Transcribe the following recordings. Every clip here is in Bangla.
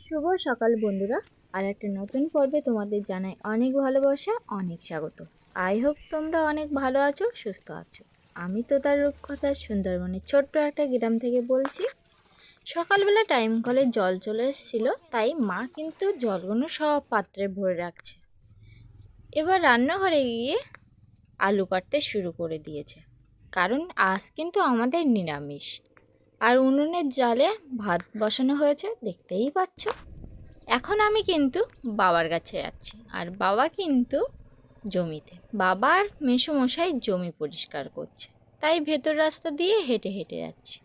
শুভ সকাল বন্ধুরা। আর একটা নতুন পর্বে তোমাদের জানাই অনেক ভালোবাসা, অনেক স্বাগত। আই হোপ তোমরা অনেক ভালো আছো, সুস্থ আছো। আমি তো তার রূপকথা সুন্দরবনের ছোট্ট একটা গ্রাম থেকে বলছি। সকালবেলা টাইম কলে জল চলে এসেছিল, তাই মা কিন্তু জলগুলো সব পাত্রে ভরে রাখছে। এবার রান্নাঘরে গিয়ে আলু কাটতে শুরু করে দিয়েছে। কারণ আজ কিন্তু আমাদের নিরামিষ। আর উনুনের জালে ভাত বসানো হয়েছে, দেখতেই পাচ্ছ। এখন আমি কিন্তু বাবার কাছে যাচ্ছি। আর বাবা কিন্তু জমিতে। বাবার মেসোমশাই জমি পরিষ্কার করছে। তাই ভেতর রাস্তা দিয়ে হেঁটে হেঁটে যাচ্ছি।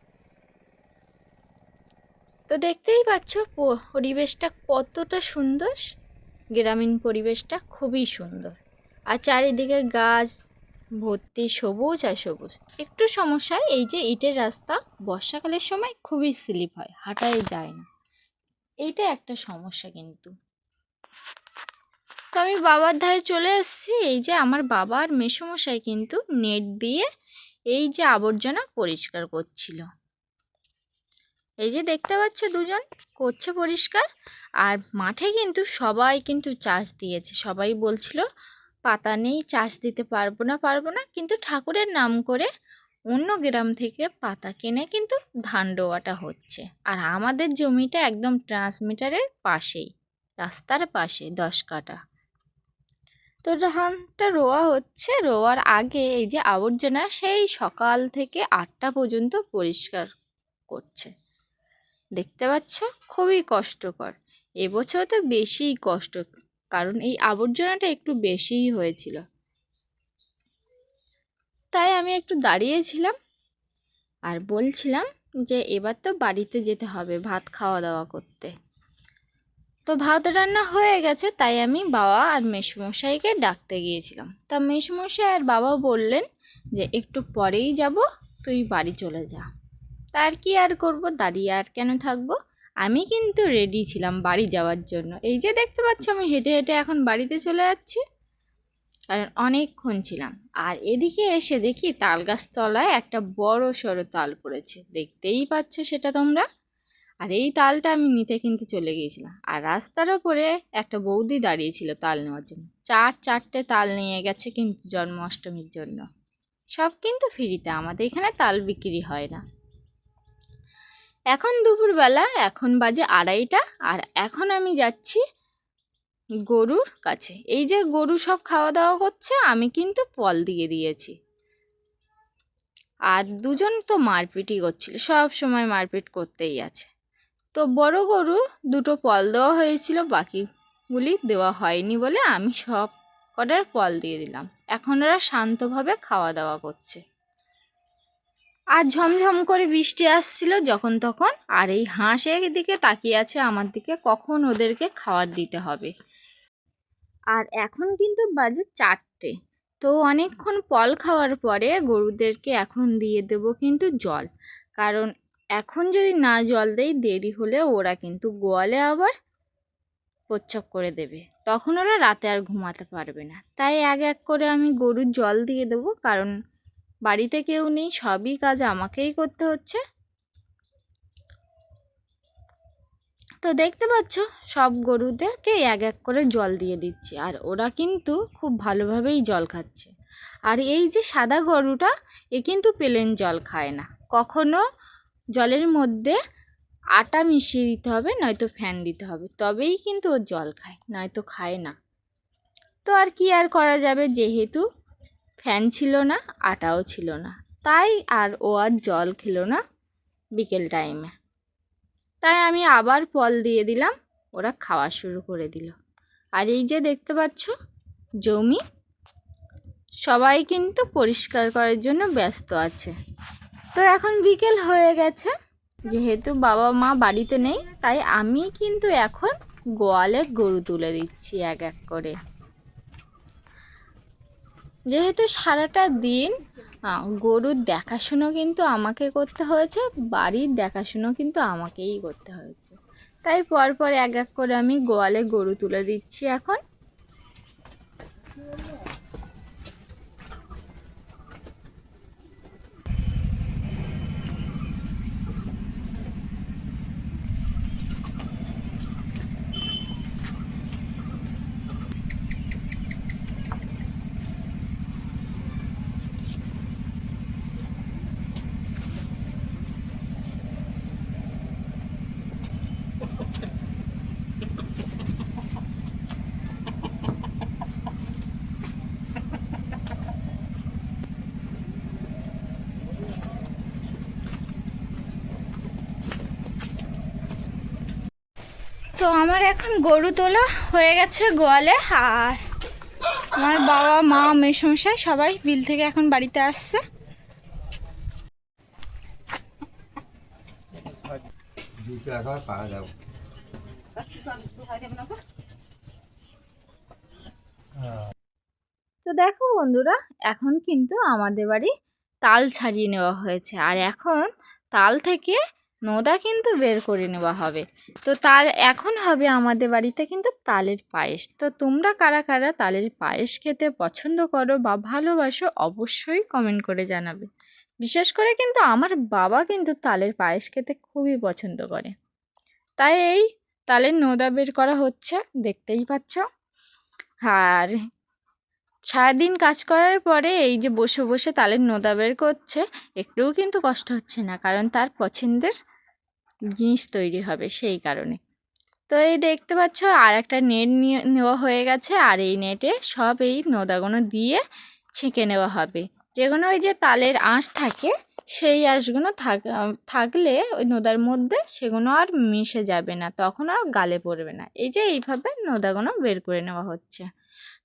তো দেখতেই পাচ্ছ পরিবেশটা কতটা সুন্দর। গ্রামীণ পরিবেশটা খুবই সুন্দর। আর চারিদিকে গাছ ভর্তি সবুজ আর সবুজ। একটু সমস্যা এই যে ইটের রাস্তা, বর্ষাকালের সময় খুবই স্লিপ হয়, হাঁটাই যায় না। এইটা একটা সমস্যা কিন্তু। তো আমি বাবার ধারে চলে এসেছি, এই যে আমার বাবার মেসোমশাই কিন্তু নেট দিয়ে এই যে আবর্জনা পরিষ্কার করছিল। এই যে দেখতে পাচ্ছ দুজন, করছে পরিষ্কার, আর মাঠে কিন্তু সবাই কিন্তু চাষ দিয়েছে, সবাই বলছিল পাতা নেই, চাষ দিতে পারব না পারব না। কিন্তু ঠাকুরের নাম করে অন্য গ্রাম থেকে পাতা কিনে কিন্তু ধান রোয়াটা হচ্ছে। আর আমাদের জমিটা একদম ট্রান্সমিটারের পাশেই, রাস্তার পাশে, দশ কাটা তো ধানটা রোয়া হচ্ছে, রোয়ার আগে এই যে আবর্জনা সেই সকাল থেকে আটটা পর্যন্ত পরিষ্কার করছে। দেখতে পাচ্ছ? খুবই কষ্টকর। এবছর তো বেশিই কষ্ট কারণ এই আবর্জনাটা একটু বেশিই হয়েছিল। তাই আমি একটু দাঁড়িয়েছিলাম আর বলছিলাম যে এবার তো বাড়িতে যেতে হবে ভাত খাওয়া দাওয়া করতে। তো ভাত রান্না হয়ে গেছে তাই আমি বাবা আর মেসুমশাইকে ডাকতে গিয়েছিলাম। তা মেসুমশাই আর বাবা বললেন যে একটু পরেই যাব, তুই বাড়ি চলে যা। তার কি আর করব? দাঁড়িয়ে আর কেন থাকব? আমি কিন্তু রেডি ছিলাম বাড়ি যাওয়ার জন্য। এই যে দেখতে পাচ্ছ আমি হেঁটে হেঁটে এখন বাড়িতে চলে যাচ্ছি। কারণ অনেকক্ষণ ছিলাম। আর এদিকে এসে দেখি তাল গাছ তলায় একটা বড় সড়ো তাল পড়েছে। দেখতেই পাচ্ছ সেটা তোমরা? আর এই তালটা আমি নিতে কিন্তু চলে গিয়েছিলাম। আর রাস্তার ওপরে একটা বৌদি দাঁড়িয়েছিল তাল নেওয়ার জন্য। চার চারটে তাল নিয়ে গেছে কিন্তু জন্মাষ্টমীর জন্য। সব কিন্তু ফ্রিতে আমাদের এখানে তাল বিক্রি হয় না। এখন দুপুরবেলা, এখন বাজে আড়াইটা, আর এখন আমি যাচ্ছি গরুর কাছে। এই যে গরু সব খাওয়া দাওয়া করছে, আমি কিন্তু ফল দিয়ে দিয়েছি। আর দুজন তো মারপিটই করছিল, সব সময় মারপিট করতেই আছে। তো বড় গরু, দুটো ফল দেওয়া হয়েছিল, বাকিগুলি দেওয়া হয়নি বলে আমি সব কটার ফল দিয়ে দিলাম। এখন ওরা শান্তভাবে খাওয়া দাওয়া করছে। আর ঝমঝম করে বৃষ্টি আসছিল যখন তখন। আর এই হাঁস দিকে তাকিয়ে আছে আমার দিকে, কখন ওদেরকে খাবার দিতে হবে। আর এখন কিন্তু বাজে চারটে। তো অনেকক্ষণ পল খাওয়ার পরে গরুদেরকে এখন দিয়ে দেবো কিন্তু জল। কারণ এখন যদি না জল দেই, দেরি হলে ওরা কিন্তু গোয়ালে আবার প্রচ্ছপ করে দেবে। তখন ওরা রাতে আর ঘুমাতে পারবে না। তাই এক এক করে আমি গরুর জল দিয়ে দেবো, কারণ বাড়িতে কেউ নেই, সবই কাজ আমাকেই করতে হচ্ছে। তো দেখতে পাচ্ছ, সব গরুদেরকে এক এক করে জল দিয়ে দিচ্ছি। আর ওরা কিন্তু খুব ভালোভাবেই জল খাচ্ছে। আর এই যে সাদা গরুটা, এ কিন্তু প্লেন জল খায় না। কখনো জলের মধ্যে আটা মিশিয়ে দিতে হবে, নয়তো ফ্যান দিতে হবে। তবেই কিন্তু ও জল খায়, নয়তো খায় না। তো আর কি আর করা যাবে? যেহেতু ফ্যান ছিল না, আটাও ছিল না। তাই আর ও আর জল খেলো না বিকেল টাইমে তাই আমি আবার ফল দিয়ে দিলাম, ওরা খাওয়া শুরু করে দিল। আর এই যে দেখতে পাচ্ছ, জমি, সবাই কিন্তু পরিষ্কার করার জন্য ব্যস্ত আছে। তো এখন বিকেল হয়ে গেছে, যেহেতু বাবা মা বাড়িতে নেই, তাই আমি কিন্তু এখন গোয়ালে গরু তুলে দিচ্ছি এক এক করে। যেহেতু সারাটা দিন গরুর দেখাশুনো কিন্তু আমাকে করতে হয়েছে, বাড়ির দেখাশুনো কিন্তু আমাকেই করতে হয়েছে। তাই পরপর এক এক করে আমি গোয়ালে গরু তুলে দিচ্ছি এখন তো আমার এখন গরু তোলা হয়ে গেছে গোয়ালে, আর আমার বাবা, মা, মেসমশাই সবাই বিল থেকে এখন বাড়িতে আসছে। তো দেখো বন্ধুরা, এখন কিন্তু আমাদের বাড়ি তাল ছাড়িয়ে নেওয়া হয়েছে, আর এখন তাল থেকে নোদা কিন্তু বের করে নেওয়া হবে। তো তাল, এখন হবে আমাদের বাড়িতে কিন্তু তালের পায়েস। তো তোমরা কারা কারা তালের পায়েস খেতে পছন্দ করো বা ভালোবাসো অবশ্যই কমেন্ট করে জানাবে। বিশেষ করে কিন্তু আমার বাবা কিন্তু তালের পায়েস খেতে খুবই পছন্দ করে। তাই এই তালের নোদা বের করা হচ্ছে, দেখতেই পাচ্ছ। আর সারাদিন কাজ করার পরে এই যে বসে বসে তালের নোদা বের করছে, একটুও কিন্তু কষ্ট হচ্ছে না, কারণ তার পছন্দের জিনিস তৈরি হবে সেই কারণে। তো এই দেখতে পাচ্ছ আর একটা নেট নিয়ে, নেওয়া হয়ে গেছে, আর এই নেটে সব এই নোদাগুলো দিয়ে ছেঁকে নেওয়া হবে। যেগুলো ওই যে তালের আঁশ থাকে, সেই আঁশগুলো থাক, থাকলে ওই নোদার মধ্যে সেগুলো আর মিশে যাবে না, তখন আর গালে পড়বে না। এই যে এইভাবে নোদাগুলো বের করে নেওয়া হচ্ছে।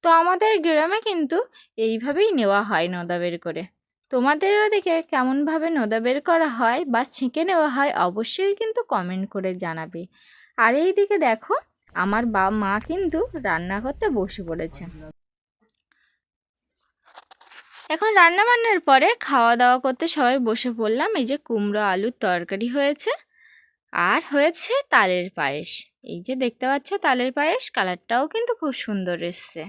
তো আমাদের গ্রামে কিন্তু এইভাবেই নেওয়া হয় নদা বের করে। তোমাদেরও দেখে কেমনভাবে নদা বের করা হয় বা ছেঁকে নেওয়া হয় অবশ্যই কিন্তু কমেন্ট করে জানাবে। আর এই দিকে দেখো, আমার বা মা কিন্তু রান্না করতে বসে পড়েছে। এখন রান্না বান্নার পরে খাওয়া দাওয়া করতে সবাই বসে পড়লাম। এই যে কুমড়ো আলুর তরকারি হয়েছে আর হয়েছে তালের পায়েস। এই যে দেখতে পাচ্ছ তালের পায়েস, কালারটাও কিন্তু খুব সুন্দর এসছে।